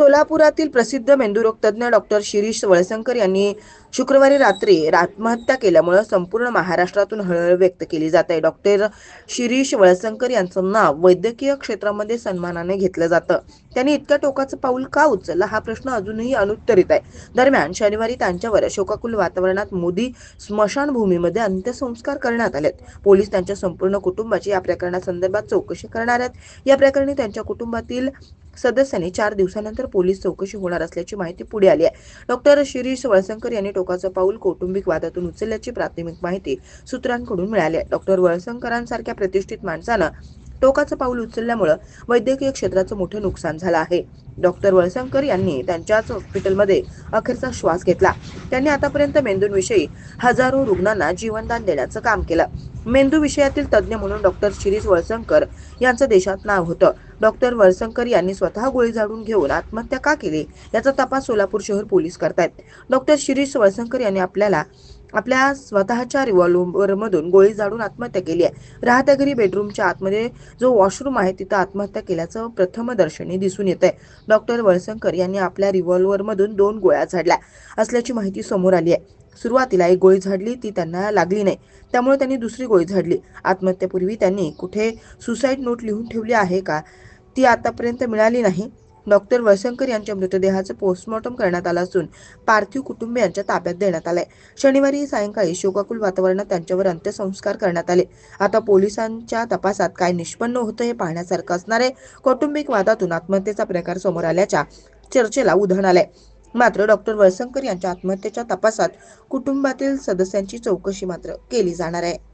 सोलापुरातील प्रसिद्ध मेंदुरोग तज्ज्ञ डॉक्टर शिरीष वळसंकर यांनी शुक्रवारी रात्री आत्महत्या केल्यामुळे संपूर्ण महाराष्ट्रातून हळहळ व्यक्त केली जात आहे. डॉक्टर शिरीष वळसंकर यांचं नाव वैद्यकीय क्षेत्रामध्ये सन्मानाने घेतलं जातं. त्यांनी इतक्या टोकाचं पाऊल का उचललं? हा प्रश्न अजूनही अनुत्तरित आहे. दरम्यान शनिवारी त्यांच्यावर शोकाकुल वातावरणात मोदी स्मशानभूमीमध्ये अंत्यसंस्कार करण्यात आलेत. पोलीस त्यांच्या संपूर्ण कुटुंबाची या प्रकरणासंदर्भात चौकशी करणार आहेत. या प्रकरणी त्यांच्या कुटुंबातील सदस्यांनी चार दिवसानंतर पोलीस चौकशी होणार असल्याची माहिती पुढे आली आहे. डॉक्टर शिरीष वळसंकर यांनी टोकाचं पाऊल कौटुंबिक वादातून उचलल्याची प्राथमिक माहिती सूत्रांकडून मिळाली आहे. डॉक्टर वळसंकरांसारख्या प्रतिष्ठित माणसानं टोकाचं पाऊल उचलल्यामुळं वैद्यकीय क्षेत्राचं मोठं नुकसान झालं आहे. डॉक्टर वळसंकर यांनी त्यांच्याच हॉस्पिटलमध्ये अखेरचा श्वास घेतला. त्यांनी आतापर्यंत मेंदूंविषयी हजारो रुग्णांना जीवनदान देण्याचं काम केलं. मेंदू विषयातील तज्ज्ञ म्हणून डॉक्टर शिरीष वळसंकर यांचं देशात नाव होतं. डॉक्टर वळसंकर यांनी स्वतः गोळी झाडून घेऊन आत्महत्या का केली? याचा तपास सोलापूर शहर पोलीस करतायत. डॉक्टर शिरीष वळसंकर यांनी आपल्याला आपल्या स्वतःच्या रिव्हॉल्व्हरमधून गोळी झाडून आत्महत्या केली आहे. राहत्या घरी बेडरूमच्या आतमध्ये जो वॉशरूम आहे तिथं आत्महत्या केल्याचं प्रथमदर्शनी दिसून येत आहे डॉक्टर वळसंकर यांनी आपल्या रिव्हॉल्व्हरमधून दोन गोळ्या झाडल्या असल्याची माहिती समोर आली आहे. सुरुवातीला एक गोळी झाडली ती त्यांना लागली नाही. त्यामुळे त्यांनी दुसरी गोळी झाडली. आत्महत्येपूर्वी त्यांनी कुठे सुसाईड नोट लिहून ठेवली आहे का ती आतापर्यंत मिळाली नाही. डॉक्टर वळसंकर यांच्या मृतदेहाचं पोस्टमॉर्टम करण्यात आलं असून पार्थिव कुटुंबियांच्या ताब्यात देण्यात आलंय. शनिवारी सायंकाळी शोकाकुल वातावरणात त्यांच्यावर अंत्यसंस्कार करण्यात आले. आता पोलिसांच्या तपासात काय निष्पन्न होतं हे पाहण्यासारखं असणार आहे. कौटुंबिक वादातून आत्महत्येचा प्रकार समोर आल्याच्या चर्चेला उधाण आलंय. मात्र डॉक्टर वळसंकर यांच्या आत्महत्येच्या तपासात कुटुंबातील सदस्यांची चौकशी मात्र केली जाणार आहे.